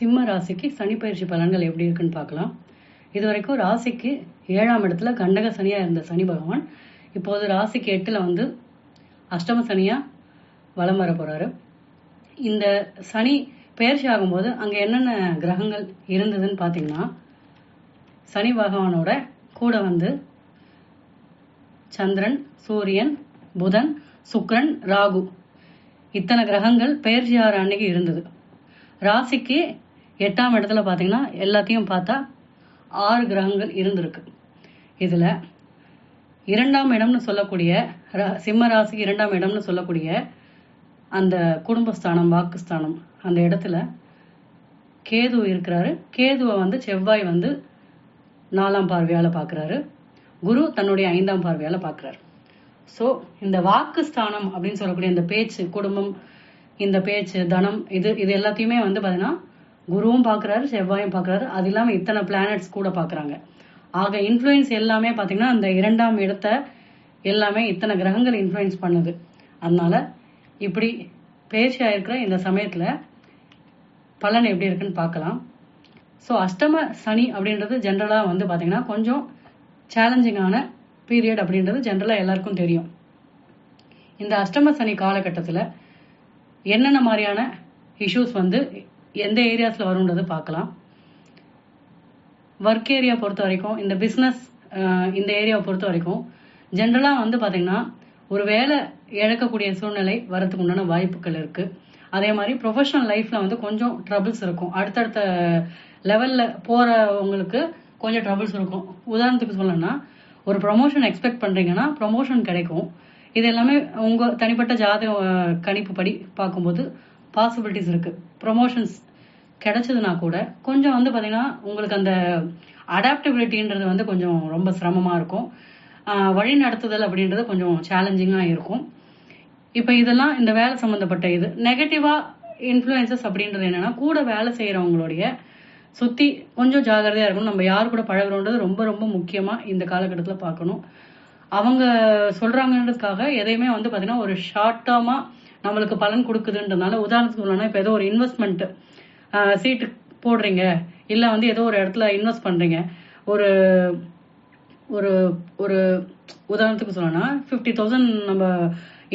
சிம்ம ராசிக்கு சனி பயிற்சி பலன்கள் எப்படி இருக்குன்னு பார்க்கலாம். இது வரைக்கும் ராசிக்கு ஏழாம் இடத்துல கண்டக சனியாக இருந்த சனி பகவான் இப்போது ராசிக்கு எட்டில் வந்து அஷ்டம சனியாக வலம் வர போகிறாரு இந்த சனி பயிற்சி ஆகும்போது அங்கே என்னென்ன கிரகங்கள் இருந்ததுன்னு பார்த்தீங்கன்னா சனி பகவானோட கூட வந்து சந்திரன் சூரியன் புதன் சுக்ரன் ராகு இத்தனை கிரகங்கள் பெயர்ச்சியார் அன்னைக்கு இருந்தது. ராசிக்கு எட்டாம் இடத்துல பார்த்தீங்கன்னா எல்லாத்தையும் பார்த்தா ஆறு கிரகங்கள் இருந்திருக்கு. இதில் இரண்டாம் இடம்னு சொல்லக்கூடிய சிம்ம ராசி இரண்டாம் இடம்னு சொல்லக்கூடிய அந்த குடும்பஸ்தானம் வாக்குஸ்தானம் அந்த இடத்துல கேது இருக்கிறாரு. கேதுவை வந்து செவ்வாய் வந்து நாலாம் பார்வையால் பார்க்குறாரு குரு தன்னுடைய ஐந்தாம் பார்வையால் பார்க்குறாரு ஸோ இந்த வாக்கு ஸ்தானம் அப்படின்னு சொல்லக்கூடிய இந்த பேச்சு குடும்பம் இந்த பேச்சு தனம் இது இது எல்லாத்தையுமே வந்து பார்த்தீங்கன்னா குருவும் பார்க்குறாரு செவ்வாயும் பார்க்குறாரு அது இல்லாமல் இத்தனை பிளானட்ஸ் கூட பார்க்குறாங்க ஆக இன்ஃப்ளூயன்ஸ் எல்லாமே பார்த்தீங்கன்னா அந்த இரண்டாம் இடத்த எல்லாமே இத்தனை கிரகங்கள் இன்ஃப்ளூயன்ஸ் பண்ணுது. அதனால இப்படி பேச்சு ஆயிருக்கிற இந்த சமயத்தில் பலன் எப்படி இருக்குன்னு பார்க்கலாம். ஸோ அஷ்டம சனி அப்படின்றது ஜென்ரலாக வந்து பார்த்தீங்கன்னா கொஞ்சம் சேலஞ்சிங்கான பீரியட் அப்படின்றது ஜென்ரலாக எல்லாருக்கும் தெரியும். இந்த அஷ்டம சனி காலகட்டத்தில் என்னென்ன மாதிரியான இஷ்யூஸ் வந்து எந்த ஏரியாஸில் வரும்ன்றது பார்க்கலாம். ஒர்க் ஏரியா பொறுத்த வரைக்கும் இந்த பிஸ்னஸ் இந்த ஏரியாவை பொறுத்த வரைக்கும் ஜென்ரலாக வந்து பார்த்தீங்கன்னா ஒரு வேலை இழக்கக்கூடிய சூழ்நிலை வரத்துக்கு உண்டான வாய்ப்புகள் இருக்கு. அதே மாதிரி ப்ரொஃபஷனல் லைஃப்பில் வந்து கொஞ்சம் ட்ரபிள்ஸ் இருக்கும். அடுத்தடுத்த லெவலில் போகிறவங்களுக்கு கொஞ்சம் ட்ரபிள்ஸ் இருக்கும். உதாரணத்துக்கு சொல்லணும்னா ஒரு ப்ரொமோஷன் எக்ஸ்பெக்ட் பண்ணுறீங்கன்னா ப்ரொமோஷன் கிடைக்கும். இது எல்லாமே உங்கள் தனிப்பட்ட ஜாதக கணிப்பு கணிப்புப்படி பார்க்கும்போது பாசிபிலிட்டிஸ் இருக்கு. ப்ரொமோஷன்ஸ் கிடைச்சதுனா கூட கொஞ்சம் வந்து பாத்தீங்கன்னா உங்களுக்கு அந்த அடாப்டபிலிட்டின்றது வந்து கொஞ்சம் ரொம்ப சிரமமா இருக்கும். வழி நடத்துதல் அப்படின்றது கொஞ்சம் சேலஞ்சிங்கா இருக்கும். இப்போ இதெல்லாம் இந்த வேலை சம்மந்தப்பட்ட இது. நெகட்டிவா இன்ஃப்ளூயன்சஸ் அப்படின்றது என்னன்னா கூட வேலை செய்யறவங்களுடைய சுத்தி கொஞ்சம் ஜாகிரதையா இருக்கணும். நம்ம யார் கூட பழகிறோன்றது ரொம்ப ரொம்ப முக்கியமா இந்த காலகட்டத்தில் பார்க்கணும். அவங்க சொல்றாங்கன்றதுக்காக எதையுமே வந்து பாத்தீங்கன்னா ஒரு ஷார்ட் டேர்மா நம்மளுக்கு பலன் கொடுக்குதுன்றதுனால உதாரணத்துக்கு சொல்லணும்னா இப்போ ஏதோ ஒரு இன்வெஸ்ட்மெண்ட் சீட்டு போடுறீங்க. இல்லை வந்து ஏதோ ஒரு இடத்துல இன்வெஸ்ட் பண்றீங்க. ஒரு ஒரு ஒரு உதாரணத்துக்கு சொல்லணும்னா ஃபிஃப்டி தௌசண்ட் நம்ம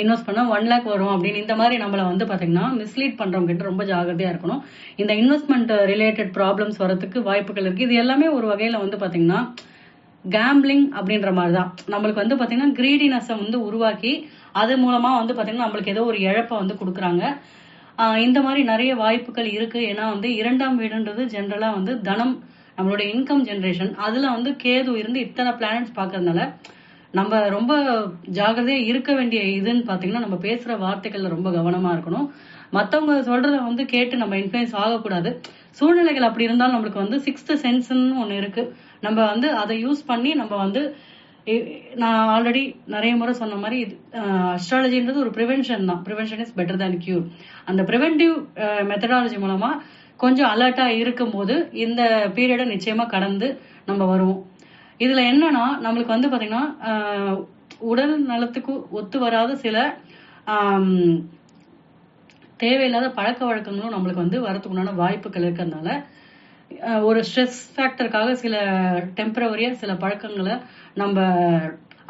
இன்வெஸ்ட் பண்ணா ஒன் லேக் வரும் அப்படின்னு இந்த மாதிரி நம்மள வந்து பாத்தீங்கன்னா மிஸ்லீட் பண்ணுறவங்க கிட்ட ரொம்ப ஜாகிரதையாக இருக்கணும். இந்த இன்வெஸ்ட்மெண்ட் ரிலேட்டட் ப்ராப்ளம்ஸ் வரதுக்கு வாய்ப்புகள் இருக்கு. இது எல்லாமே ஒரு வகையில வந்து பாத்தீங்கன்னா கேம்பிளிங் அப்படின்ற மாதிரி தான் நம்மளுக்கு வந்து பார்த்தீங்கன்னா கிரீடினஸை வந்து உருவாக்கி அது மூலமா வந்து பாத்தீங்கன்னா நம்மளுக்கு ஏதோ ஒரு இழப்பை வந்து கொடுக்குறாங்க. இந்த மாதிரி நிறைய வாய்ப்புகள் இருக்கு. ஏன்னா வந்து இரண்டாம் வீடுன்றது ஜென்ரலா வந்து தனம் நம்மளோட இன்கம் ஜென்ரேஷன் அதுல வந்து கேது இருந்து இத்தனை பிளானட்ஸ் பார்க்கறதுனால நம்ம ரொம்ப ஜாகிரதையா இருக்க வேண்டிய இதுன்னு பாத்தீங்கன்னா நம்ம பேசுற வார்த்தைகள்ல ரொம்ப கவனமா இருக்கணும். மத்தவங்க சொல்றத வந்து கேட்டு நம்ம இன்ஃபுளுயன்ஸ் ஆகக்கூடாது. சூழ்நிலைகள் அப்படி இருந்தாலும் நம்மளுக்கு வந்து சிக்ஸ்த் சென்ஸ்ன்னு ஒன்று இருக்கு. நம்ம வந்து அதை யூஸ் பண்ணி நம்ம வந்து நான் ஆல்ரெடி நிறைய முறை சொன்ன மாதிரி அஸ்ட்ராலஜின்றது ஒரு ப்ரிவென்ஷன் தான். Prevention is better than cure அந்த ப்ரிவென்டிவ் மெத்தடாலஜி மூலமா கொஞ்சம் அலர்ட்டா இருக்கும்போது இந்த பீரியடை நிச்சயமா கடந்து நம்ம வருவோம். இதுல என்னன்னா நம்மளுக்கு வந்து பாத்தீங்கன்னா உடல் நலத்துக்கு ஒத்து வராத சில தேவையில்லாத பழக்க வழக்கங்களும் நம்மளுக்கு வந்து வரதுக்கு உண்டான வாய்ப்புகள் இருக்கிறதுனால ஒரு ஸ்ட்ரெஸ் ஃபேக்டருக்காக சில டெம்பரவரியா சில பழக்கங்களை நம்ம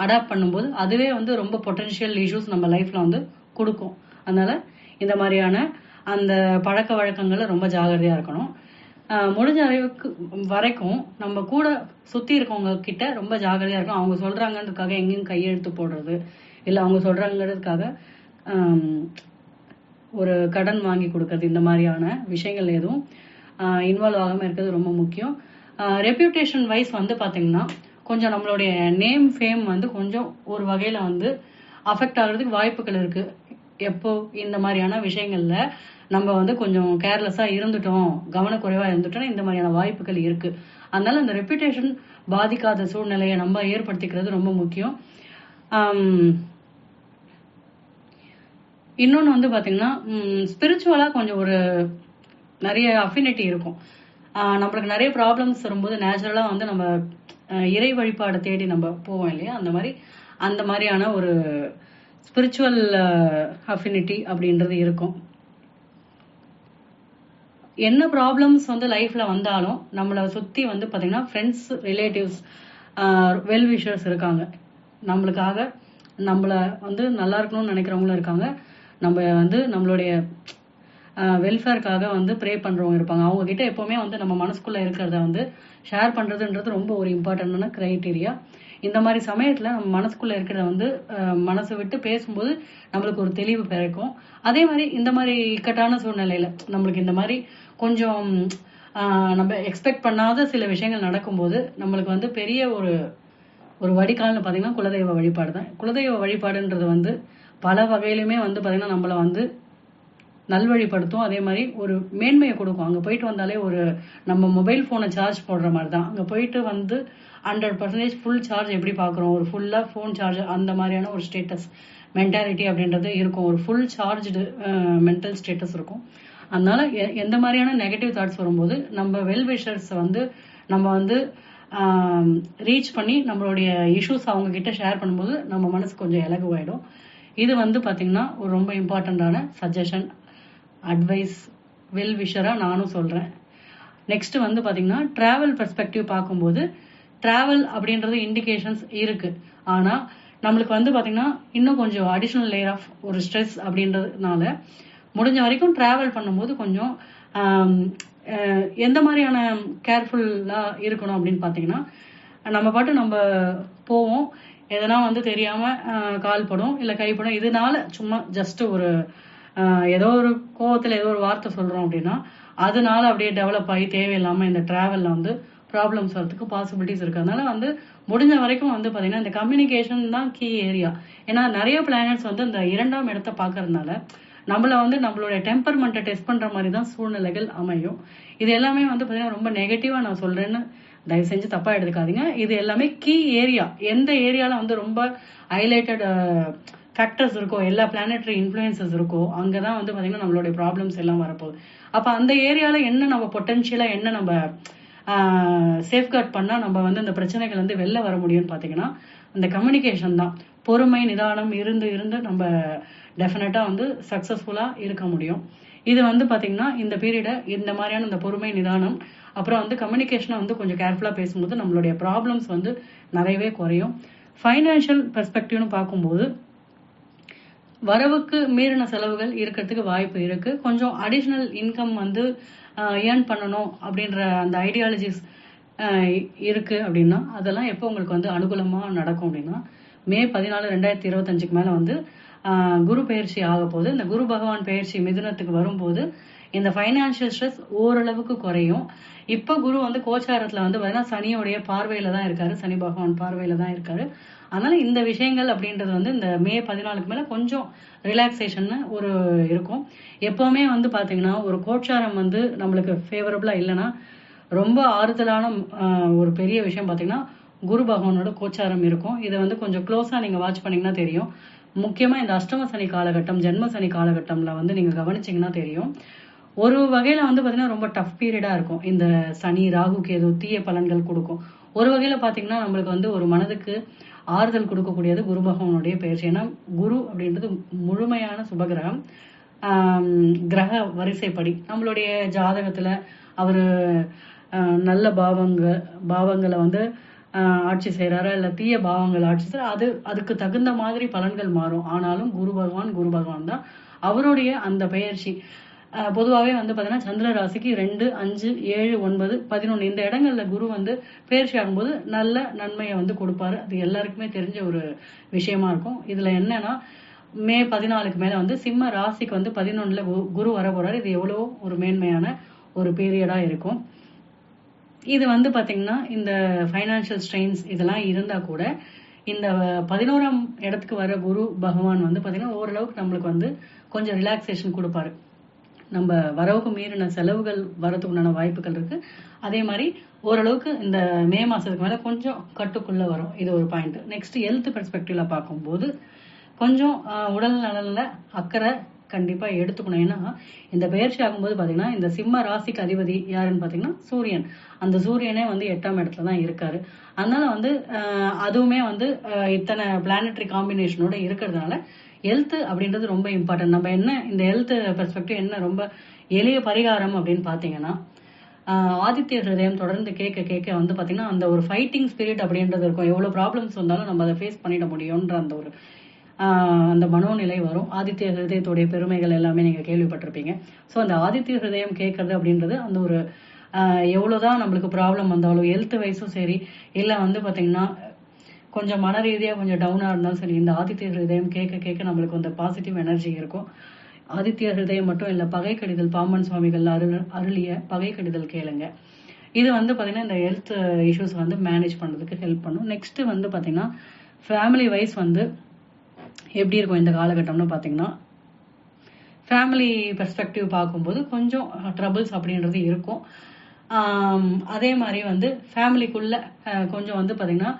அடாப்ட் பண்ணும்போது அதுவே வந்து ரொம்ப பொட்டன்ஷியல் இஷ்யூஸ் நம்ம லைஃப்ல வந்து கொடுக்கும். அதனால இந்த மாதிரியான அந்த பழக்க வழக்கங்களை ரொம்ப ஜாகிரதையா இருக்கணும். முடிஞ்ச அளவுக்கு வரைக்கும் நம்ம கூட சுத்தி இருக்கவங்க கிட்ட ரொம்ப ஜாகிரதையா இருக்கணும். அவங்க சொல்றாங்கன்றதுக்காக எங்கேயும் கையெழுத்து போடுறது இல்லை அவங்க சொல்கிறாங்கிறதுக்காக ஒரு கடன் வாங்கி கொடுக்கறது இந்த மாதிரியான விஷயங்கள் எதுவும் இன்வால்வ் ஆகாமல் இருக்கிறது ரொம்ப முக்கியம். ரெப்யூட்டேஷன் வைஸ் வந்து பார்த்தீங்கன்னா கொஞ்சம் நம்மளுடைய நேம் ஃபேம் வந்து கொஞ்சம் ஒரு வகையில் வந்து அஃபெக்ட் ஆகிறதுக்கு வாய்ப்புகள் இருக்கு. எப்போ இந்த மாதிரியான விஷயங்கள்ல நம்ம வந்து கொஞ்சம் கேர்லெஸ்ஸாக இருந்துட்டோம் கவனக்குறைவாக இருந்துட்டோம்னா இந்த மாதிரியான வாய்ப்புகள் இருக்கு. அதனால அந்த ரெப்யூட்டேஷன் பாதிக்காத சூழ்நிலையை நம்ம ஏற்படுத்திக்கிறது ரொம்ப முக்கியம். இன்னொன்று வந்து பார்த்தீங்கன்னா ஸ்பிரிச்சுவலாக கொஞ்சம் ஒரு நிறைய அஃபினிட்டி இருக்கும். நம்மளுக்கு நிறைய ப்ராப்ளம்ஸ் வரும்போது நேச்சுரலாக வந்து நம்ம இறை வழிபாடை தேடி நம்ம போவோம் இல்லையா? அந்த மாதிரி அந்த மாதிரியான ஒரு ஸ்பிரிச்சுவல் அஃபினிட்டி அப்படின்றது இருக்கும். என்ன ப்ராப்ளம்ஸ் வந்து லைஃப்ல வந்தாலும் நம்மளை சுத்தி வந்து பார்த்தீங்கன்னா ஃப்ரெண்ட்ஸ் ரிலேட்டிவ்ஸ் வெல் விஷர்ஸ் இருக்காங்க. நம்மளுக்காக நம்மளை வந்து நல்லா இருக்கணும்னு நினைக்கிறவங்களும் இருக்காங்க. நம்ம வந்து நம்மளுடைய வெல்ஃபேருக்காக வந்து ப்ரே பண்றவங்க இருப்பாங்க. அவங்க கிட்ட எப்பவுமே வந்து நம்ம மனசுக்குள்ள இருக்கிறத வந்து ஷேர் பண்றதுன்றது ரொம்ப ஒரு இம்பார்ட்டன்டான கிரைட்டீரியா இந்த மாதிரி சமயத்துல நம்ம மனசுக்குள்ள இருக்கிறத வந்து மனசு விட்டு பேசும்போது நம்மளுக்கு ஒரு தெளிவு பிறக்கும். அதே மாதிரி இந்த மாதிரி இக்கட்டான சூழ்நிலையில நம்மளுக்கு இந்த மாதிரி கொஞ்சம் நம்ம எக்ஸ்பெக்ட் பண்ணாத சில விஷயங்கள் நடக்கும்போது நம்மளுக்கு வந்து பெரிய ஒரு ஒரு வடிகால்னு பார்த்தீங்கன்னா குலதெய்வ வழிபாடு தான் குலதெய்வ வழிபாடுன்றது வந்து பல வகையிலுமே வந்து பார்த்தீங்கன்னா நம்மளை வந்து நல்வழிப்படுத்தும். அதே மாதிரி ஒரு மேன்மையை கொடுக்கும். அங்கே போயிட்டு வந்தாலே ஒரு நம்ம மொபைல் ஃபோனை சார்ஜ் போடுற மாதிரி தான் அங்கே போயிட்டு வந்து ஹண்ட்ரட் பர்சன்டேஜ் ஃபுல் சார்ஜ் எப்படி பார்க்குறோம்? ஒரு ஃபுல்லாக ஃபோன் சார்ஜ் அந்த மாதிரியான ஒரு ஸ்டேட்டஸ் மென்டாலிட்டி அப்படின்றது இருக்கும். ஒரு ஃபுல் சார்ஜ்டு மென்டல் ஸ்டேட்டஸ் இருக்கும். அதனால எ- எந்த மாதிரியான நெகட்டிவ் தாட்ஸ் வரும்போது நம்ம வெல்விஷர்ஸ் வந்து நம்ம வந்து ரீச் பண்ணி நம்மளுடைய இஷ்யூஸ் அவங்க கிட்ட ஷேர் பண்ணும்போது நம்ம மனசு கொஞ்சம் இலகுவாயிடும். இது வந்து பார்த்தீங்கன்னா ஒரு ரொம்ப இம்பார்ட்டண்டான சஜஷன் அட்வைஸ் வெல் விஷராக நானும் சொல்கிறேன் நெக்ஸ்ட் வந்து பார்த்தீங்கன்னா ட்ராவல் பெர்ஸ்பெக்டிவ் பார்க்கும்போது ட்ராவல் அப்படின்றது இண்டிகேஷன்ஸ் இருக்குது ஆனால் நம்மளுக்கு வந்து பார்த்தீங்கன்னா இன்னும் கொஞ்சம் அடிஷ்னல் லேயர் ஆஃப் ஒரு ஸ்ட்ரெஸ் அப்படின்றதுனால முடிஞ்ச வரைக்கும் ட்ராவல் பண்ணும்போது கொஞ்சம் எந்த மாதிரியான கேர்ஃபுல்லாக இருக்கணும் அப்படின்னு பார்த்தீங்கன்னா நம்ம பாட்டு நம்ம போவோம். எதனா வந்து தெரியாமல் கால்படும் கால் படும் இல்லை கைப்படும் இதனால சும்மா ஜஸ்ட் ஒரு ஏதோ ஒரு கோவத்தில் ஏதோ ஒரு வார்த்தை சொல்கிறோம் அப்படின்னா அதனால அப்படியே டெவலப் ஆகி தேவையில்லாமல் இந்த ட்ராவலில் வந்து ப்ராப்ளம்ஸ் வரதுக்கு பாசிபிலிட்டிஸ் இருக்கு. அதனால வந்து முடிஞ்ச வரைக்கும் வந்து பார்த்தீங்கன்னா இந்த கம்யூனிகேஷன் தான் கீ ஏரியா ஏன்னா நிறைய பிளானட்ஸ் வந்து இந்த இரண்டாம் இடத்தை பார்க்கறதுனால நம்மளை வந்து நம்மளுடைய டெம்பர்மெண்ட்டை டெஸ்ட் பண்ணுற மாதிரி தான் சூழ்நிலைகள் அமையும். இது எல்லாமே வந்து பார்த்தீங்கன்னா ரொம்ப நெகட்டிவாக நான் சொல்கிறேன்னு தயவு செஞ்சு தப்பாக எடுத்துக்காதீங்க. இது எல்லாமே கீ ஏரியா எந்த ஏரியாவில் வந்து ரொம்ப ஹைலைட்டட் ஃபேக்டர்ஸ் இருக்கோ எல்லா பிளானட்டரி இன்ஃப்ளூயன்சஸ் இருக்கோ அங்கதான் வந்து பார்த்திங்கன்னா நம்மளுடைய ப்ராப்ளம்ஸ் எல்லாம் வரப்போகுது. அப்போ அந்த ஏரியாவில் என்ன நம்ம பொட்டென்ஷியலாக என்ன நம்ம சேஃப்கார்ட் பண்ணால் நம்ம வந்து இந்த பிரச்சனைகள் வந்து வெளில வர முடியும்னு பார்த்தீங்கன்னா அந்த கம்யூனிகேஷன் தான். பொறுமை நிதானம் இருந்து இருந்து நம்ம டெஃபினட்டாக வந்து சக்ஸஸ்ஃபுல்லாக இருக்க முடியும். இது வந்து பார்த்திங்கன்னா இந்த பீரியடை இந்த மாதிரியான இந்த பொறுமை நிதானம் அப்புறம் வந்து கம்யூனிகேஷனை வந்து கொஞ்சம் கேர்ஃபுல்லாக பேசும்போது நம்மளுடைய ப்ராப்ளம்ஸ் வந்து நிறையவே குறையும். ஃபைனான்ஷியல் பெர்ஸ்பெக்டிவ்னு பார்க்கும்போது வரவுக்கு மீறின செலவுகள் இருக்கிறதுக்கு வாய்ப்பு இருக்கு. கொஞ்சம் அடிஷ்னல் இன்கம் வந்து ஏர்ன் பண்ணணும் அப்படின்ற அந்த ஐடியாலஜிஸ் இருக்கு அப்படின்னா அதெல்லாம் எப்போ உங்களுக்கு வந்து அனுகூலமா நடக்கும் அப்படின்னா மே பதினாலு ரெண்டாயிரத்தி இருபத்தஞ்சுக்கு மேல வந்து குரு பயிற்சி ஆக போது இந்த குரு பகவான் பயிற்சி மிதுனத்துக்கு வரும்போது இந்த ஃபைனான்சியல் ஸ்ட்ரெஸ் ஓரளவுக்கு குறையும். இப்போ குரு வந்து கோச்சாரத்தில் வந்து பார்த்தீங்கன்னா சனியோடைய பார்வையில தான் இருக்காரு. சனி பகவான் பார்வையில தான் இருக்காரு. அதனால இந்த விஷயங்கள் அப்படின்றது வந்து இந்த மே பதினாலுக்கு மேல கொஞ்சம் ரிலாக்ஸேஷன் ஒரு இருக்கும். எப்பவுமே வந்து பாத்தீங்கன்னா ஒரு கோச்சாரம் வந்து நம்மளுக்கு ஃபேவரபிளா இல்லைன்னா ரொம்ப ஆறுதலான ஒரு பெரிய விஷயம் பாத்தீங்கன்னா குரு பகவானோட கோச்சாரம் இருக்கும். இதை வந்து கொஞ்சம் க்ளோஸா நீங்க வாட்ச் பண்ணீங்கன்னா தெரியும். முக்கியமா இந்த அஷ்டம சனி காலகட்டம் ஜென்ம சனி காலகட்டம்ல வந்து நீங்க கவனிச்சீங்கன்னா தெரியும். ஒரு வகையில வந்து பாத்தீங்கன்னா ரொம்ப டஃப் பீரியடா இருக்கும். இந்த சனி ராகு கேது தீய பலன்கள் கொடுக்கும். ஒரு வகையில பாத்தீங்கன்னா நம்மளுக்கு வந்து ஒரு மனதுக்கு ஆறுதல் கொடுக்கக்கூடியது குரு பகவானுடைய பயிற்சி ஏன்னா குரு அப்படின்றது முழுமையான சுபகிரகம். கிரக வரிசைப்படி. நம்மளுடைய ஜாதகத்துல அவரு நல்ல பாவங்க பாவங்களை வந்து ஆட்சி செய்கிறாரா இல்லை தீய பாவங்கள் ஆட்சி செய்யறா அது அதுக்கு தகுந்த மாதிரி பலன்கள் மாறும். ஆனாலும் குரு பகவான் குரு பகவான் தான் அவருடைய அந்த பெயர்ச்சி. பொதுவாகவே வந்து பார்த்தீங்கன்னா சந்திர ராசிக்கு ரெண்டு அஞ்சு ஏழு ஒன்பது பதினொன்று இந்த இடங்களில் குரு வந்து பெயர்ச்சி ஆகும்போது நல்ல நன்மையை வந்து கொடுப்பாரு. அது எல்லாருக்குமே தெரிஞ்ச ஒரு விஷயமா இருக்கும். இதில் என்னன்னா மே பதினாலுக்கு மேலே வந்து சிம்ம ராசிக்கு வந்து பதினொன்றில் குரு வர போறாரு. இது எவ்வளோ ஒரு மேன்மையான ஒரு பீரியடாக இருக்கும். இது வந்து பார்த்தீங்கன்னா இந்த ஃபைனான்சியல் ஸ்ட்ரெயின்ஸ் இதெல்லாம் இருந்தால் கூட இந்த பதினோராம் இடத்துக்கு வர குரு பகவான் வந்து பார்த்தீங்கன்னா ஓரளவுக்கு நம்மளுக்கு வந்து கொஞ்சம் ரிலாக்ஸேஷன் கொடுப்பாரு. நம்ம வரவுக்கு மீறின செலவுகள் வரதுக்கு உண்டான வாய்ப்புகள் இருக்கு. அதே மாதிரி ஓரளவுக்கு இந்த மே மாசத்துக்கு மேல கொஞ்சம் கட்டுக்குள்ள வரும். இது ஒரு பாயிண்ட் நெக்ஸ்ட் ஹெல்த் பெர்ஸ்பெக்டிவ்ல பார்க்கும்போது கொஞ்சம் ஆஹ், உடல் நலன்ல அக்கறை கண்டிப்பா எடுத்துக்கணும். ஏன்னா இந்த பயிற்சி ஆகும்போது பாத்தீங்கன்னா இந்த சிம்ம ராசிக்கு அதிபதி யாருன்னு பாத்தீங்கன்னா சூரியன். அந்த சூரியனே வந்து எட்டாம் இடத்துல தான் இருக்காரு. அதனால வந்து அதுவுமே வந்து இத்தனை பிளானட்ரி காம்பினேஷனோட இருக்கிறதுனால ஹெல்த் அப்படின்றது ரொம்ப இம்பார்ட்டன்ட் நம்ம என்ன இந்த ஹெல்த் பெர்ஸ்பெக்டிவ் என்ன ரொம்ப எளிய பரிகாரம் அப்படின்னு பாத்தீங்கன்னா ஆதித்ய ஹிருதயம் தொடர்ந்து கேட்க கேட்க வந்து பாத்தீங்கன்னா அந்த ஒரு ஃபைட்டிங் ஸ்பிரிட் அப்படின்றது இருக்கும். எவ்வளவு ப்ராப்ளம்ஸ் வந்தாலும் நம்ம அதை ஃபேஸ் பண்ணிட முடியும்ன்ற அந்த ஒரு அந்த மனோநிலை வரும். ஆதித்ய ஹிருதயத்துடைய பெருமைகள் எல்லாமே நீங்க கேள்விப்பட்டிருப்பீங்க. ஸோ அந்த ஆதித்ய ஹிருதயம் கேட்கறது அப்படின்றது அந்த ஒரு ஆஹ் எவ்வளவுதான் நம்மளுக்கு ப்ராப்ளம் வந்தாலும் ஹெல்த் வைஸும் சரி இல்ல வந்து பாத்தீங்கன்னா கொஞ்சம் மன ரீதியா கொஞ்சம் டவுனா இருந்தாலும் சரி இந்த ஆதித்ய ஹிருதயம் கேட்க கேட்க நம்மளுக்கு அந்த பாசிட்டிவ் எனர்ஜி இருக்கும். ஆதித்ய ஹிருதயம் மட்டும் இல்ல பகை கடிதல் பாம்பன் சுவாமிகள் அருள் அருளிய பகை கடிதல் கேளுங்க. இது வந்து பாத்தீங்கன்னா இந்த ஹெல்த் இஷ்யூஸ் வந்து மேனேஜ் பண்றதுக்கு ஹெல்ப் பண்ணும். நெக்ஸ்ட் வந்து பாத்தீங்கன்னா ஃபேமிலி வைஸ் வந்து எப்படி இருக்கும் இந்த காலகட்டம்னு பார்த்தீங்கன்னா ஃபேமிலி பெர்ஸ்பெக்டிவ் பார்க்கும்போது கொஞ்சம் ட்ரபிள்ஸ் அப்படின்றது இருக்கும். அதே மாதிரி வந்து ஃபேமிலிக்குள்ள கொஞ்சம் வந்து பார்த்தீங்கன்னா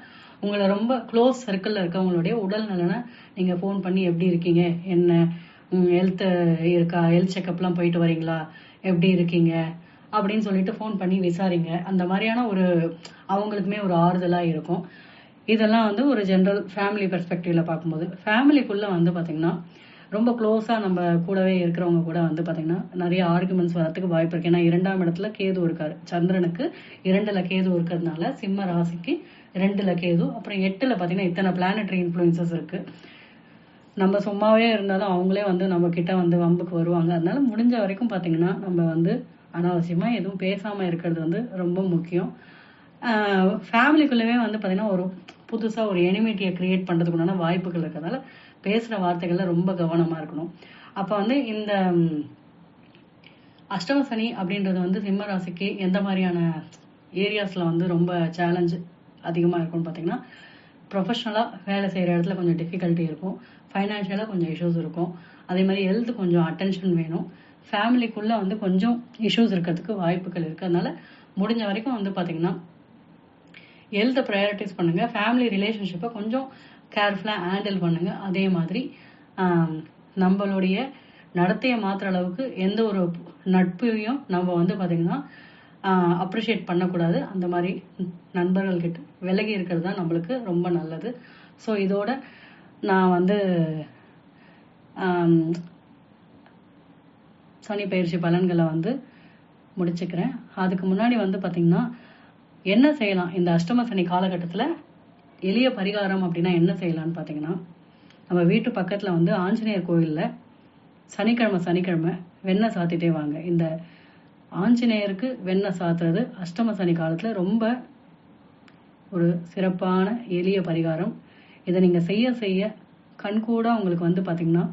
உங்களை ரொம்ப க்ளோஸ் சர்க்கிளில் இருக்கவங்களுடைய உடல் நலனை நீங்கள் ஃபோன் பண்ணி எப்படி இருக்கீங்க என்ன ஹெல்த் இருக்கா ஹெல்த் செக்கப்லாம் போயிட்டு வரீங்களா எப்படி இருக்கீங்க அப்படின்னு சொல்லிட்டு ஃபோன் பண்ணி விசாரிங்க. அந்த மாதிரியான ஒரு அவங்களுக்குமே ஒரு ஆறுதலாக இருக்கும். இதெல்லாம் வந்து ஒரு ஜென்ரல் ஃபேமிலி பெர்ஸ்பெக்டிவ்ல பார்க்கும்போது ஃபேமிலிக்குள்ள வந்து பாத்தீங்கன்னா ரொம்ப க்ளோஸா நம்ம கூடவே இருக்கிறவங்க கூட வந்து பாத்தீங்கன்னா நிறைய ஆர்குமெண்ட்ஸ் வரத்துக்கு வாய்ப்பு இருக்கு. ஏன்னா இரண்டாம் இடத்துல கேது இருக்காரு. சந்திரனுக்கு இரண்டுல கேது இருக்கிறதுனால சிம்ம ராசிக்கு ரெண்டுல கேது அப்புறம் எட்டுல பாத்தீங்கன்னா இத்தனை பிளானட்ரி இன்ஃபுளுசஸ் இருக்கு. நம்ம சும்மாவே இருந்தாலும் அவங்களே வந்து நம்ம கிட்ட வந்து வம்புக்கு வருவாங்க. அதனால முடிஞ்ச வரைக்கும் பாத்தீங்கன்னா நம்ம வந்து அனாவசியமா எதுவும் பேசாம இருக்கிறது வந்து ரொம்ப முக்கியம். ஃபேமிலிக்குள்ளவே வந்து பார்த்தீங்கன்னா ஒரு புதுசாக ஒரு எனிமிட்டியை கிரியேட் பண்ணுறதுக்குண்டான வாய்ப்புகள் இருக்கிறதால பேசுகிற வார்த்தைகளில் ரொம்ப கவனமாக இருக்கணும். அப்போ வந்து இந்த ம், அஷ்டம சனி அப்படின்றது வந்து சிம்ம ராசிக்கு எந்த மாதிரியான ஏரியாஸில் வந்து ரொம்ப சேலஞ்ச் அதிகமாக இருக்கும்னு பார்த்தீங்கன்னா ப்ரொஃபஷ்னலாக வேலை செய்கிற இடத்துல கொஞ்சம் டிஃபிகல்ட்டி இருக்கும். ஃபைனான்ஷியலாக கொஞ்சம் இஷ்யூஸ் இருக்கும். அதே மாதிரி ஹெல்த் கொஞ்சம் அட்டென்ஷன் வேணும். ஃபேமிலிக்குள்ளே வந்து கொஞ்சம் இஷ்யூஸ் இருக்கிறதுக்கு வாய்ப்புகள் இருக்கு அதனால முடிஞ்ச வரைக்கும் வந்து பார்த்திங்கன்னா ஹெல்த்தை ப்ரையாரிட்டிஸ் பண்ணுங்கள் ஃபேமிலி ரிலேஷன்ஷிப்பை கொஞ்சம் கேர்ஃபுல்லாக ஹேண்டில் பண்ணுங்கள் அதே மாதிரி நம்மளுடைய நடத்தையை மாற்றுற அளவுக்கு எந்த ஒரு நட்பையும் நம்ம வந்து பார்த்திங்கன்னா அப்ரிஷியேட் பண்ணக்கூடாது. அந்த மாதிரி நண்பர்கள்கிட்ட விலகி இருக்கிறது தான் நம்மளுக்கு ரொம்ப நல்லது. ஸோ இதோட நான் வந்து சனி பயிற்சி பலன்களை வந்து முடிச்சுக்கிறேன். அதுக்கு முன்னாடி வந்து பார்த்திங்கன்னா என்ன செய்யலாம்? இந்த அஷ்டம சனி காலகட்டத்தில் எளிய பரிகாரம் அப்படின்னா என்ன செய்யலாம்னு பார்த்தீங்கன்னா நம்ம வீட்டு பக்கத்தில் வந்து ஆஞ்சநேயர் கோயிலில் சனிக்கிழமை சனிக்கிழமை வெண்ணெய் சாத்திட்டே வாங்க. இந்த ஆஞ்சநேயருக்கு வெண்ணெய் சாத்துறது அஷ்டம சனி காலத்தில் ரொம்ப ஒரு சிறப்பான எளிய பரிகாரம். இதை நீங்கள் செய்ய செய்ய கண்கூடா உங்களுக்கு வந்து பார்த்தீங்கன்னா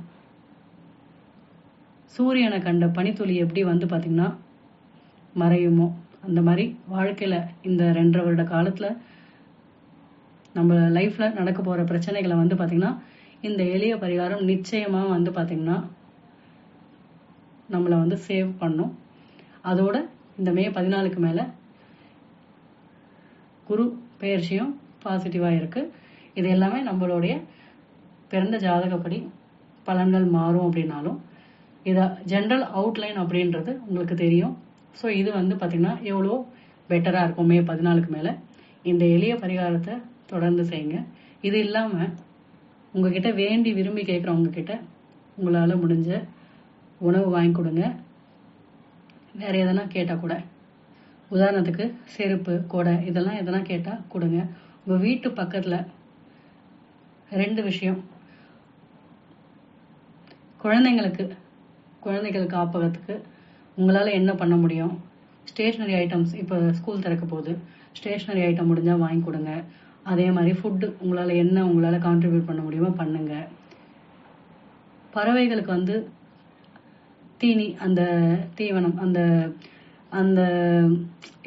சூரியனை கண்ட பனித்துளி எப்படி வந்து பார்த்தீங்கன்னா மறையுமோ அந்த மாதிரி வாழ்க்கையில இந்த ரெண்டரை வருட காலத்துல நம்ம லைஃப்ல நடக்க போற பிரச்சனைகளை வந்து பாத்தீங்கன்னா இந்த எளிய பரிகாரம் நிச்சயமா வந்து பாத்தீங்கன்னா நம்மளை வந்து சேவ் பண்ணும். அதோட இந்த மே பதினாலுக்கு மேல குரு பெயர்ச்சியும் பாசிட்டிவா இருக்கு. இது எல்லாமே நம்மளுடைய பிறந்த ஜாதகப்படி பலன்கள் மாறும் அப்படின்னாலும் இத ஜென்ரல் அவுட்லைன் அப்படின்றது உங்களுக்கு தெரியும். ஸோ இது வந்து பார்த்திங்கன்னா எவ்வளோ பெட்டராக இருக்கும்? மே பதினாலுக்கு மேலே. இந்த எளிய பரிகாரத்தை தொடர்ந்து செய்யுங்க. இது இல்லாமல் உங்ககிட்ட வேண்டி விரும்பி கேட்குறவங்க கிட்ட உங்களால் முடிஞ்ச உணவு வாங்கி கொடுங்க. வேற எதனா கேட்டால் கூட. உதாரணத்துக்கு செருப்பு கொடை இதெல்லாம் எதனா கேட்டால் கொடுங்க. உங்கள் வீட்டு பக்கத்தில் ரெண்டு விஷயம். குழந்தைங்களுக்கு குழந்தைகள் காப்பகத்துக்கு உங்களால் என்ன பண்ண முடியும்? ஸ்டேஷ்னரி ஐட்டம்ஸ் இப்போ ஸ்கூல் திறக்க போகுது. ஸ்டேஷ்னரி ஐட்டம் முடிஞ்சால் வாங்கி கொடுங்க. அதே மாதிரி ஃபுட்டு உங்களால் என்ன உங்களால் கான்ட்ரிபியூட் பண்ண முடியுமோ பண்ணுங்க. பறவைகளுக்கு வந்து தீனி அந்த தீவனம் அந்த அந்த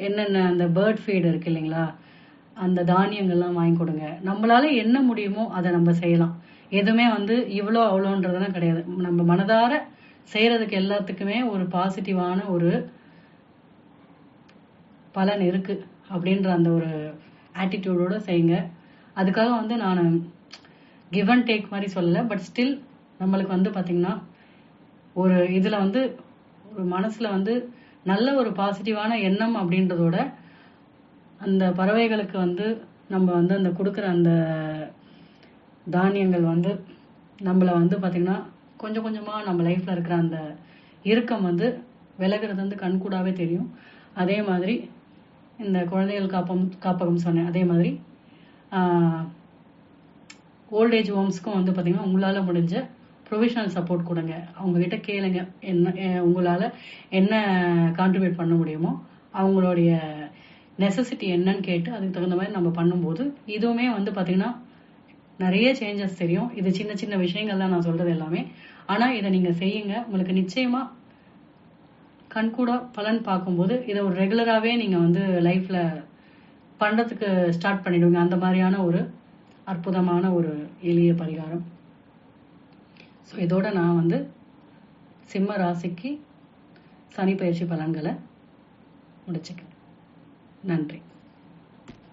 என்னென்ன அந்த பேர்ட் ஃபீடு இருக்கு இல்லைங்களா? அந்த தானியங்கள்லாம் வாங்கி கொடுங்க. நம்மளால என்ன முடியுமோ அதை நம்ம செய்யலாம். எதுவுமே வந்து இவ்வளோ அவ்வளோன்றதெல்லாம் கிடையாது. நம்ம மனதார செய்யறதுக்கு எல்லாத்துக்குமே ஒரு பாசிட்டிவான ஒரு பலன் இருக்கு அப்படின்ற அந்த ஒரு ஆட்டிடியூடோட செய்யுங்க. அதுக்காக வந்து நான் கிவ் அண்ட் டேக் மாதிரி சொல்லல பட் ஸ்டில் நம்மளுக்கு வந்து பார்த்திங்கன்னா ஒரு இதில் வந்து ஒரு மனசில் வந்து நல்ல ஒரு பாசிட்டிவான எண்ணம் அப்படின்றதோட அந்த பறவைகளுக்கு வந்து நம்ம வந்து அந்த கொடுக்குற அந்த தானியங்கள் வந்து நம்மளை வந்து பார்த்திங்கன்னா கொஞ்சம் கொஞ்சமாக நம்ம லைஃப்பில் இருக்கிற அந்த இறுக்கம் வந்து விலகிறது வந்து கண்கூடாவே தெரியும். அதே மாதிரி இந்த குழந்தைகள் காப்பம் காப்பகம் சொன்னேன் அதே மாதிரி ஓல்டேஜ் ஹோம்ஸ்க்கும் வந்து பார்த்தீங்கன்னா உங்களால் முடிஞ்ச ப்ரொவிஷனல் சப்போர்ட் கொடுங்க. அவங்கக்கிட்ட கேளுங்க. என்ன உங்களால் என்ன கான்ட்ரிபியூட் பண்ண முடியுமோ அவங்களுடைய நெசசிட்டி என்னன்னு கேட்டு அதுக்கு தகுந்த மாதிரி நம்ம பண்ணும்போது இதுவுமே வந்து பார்த்திங்கன்னா நிறைய சேஞ்சஸ் தெரியும். இது சின்ன சின்ன விஷயங்கள் தான் நான் சொல்றது எல்லாமே. ஆனா இதை நீங்க செய்யுங்க. உங்களுக்கு நிச்சயமா கண்கூட பலன் பார்க்கும்போது இதை ஒரு ரெகுலராகவே நீங்கள் வந்து லைஃப்பில் பண்ணுறதுக்கு ஸ்டார்ட் பண்ணிடுவீங்க அந்த மாதிரியான ஒரு அற்புதமான ஒரு எளிய பரிகாரம். ஸோ இதோட நான் வந்து சிம்ம ராசிக்கு சனி பயிற்சி பலன்களை முடிச்சுக்கிறேன். நன்றி.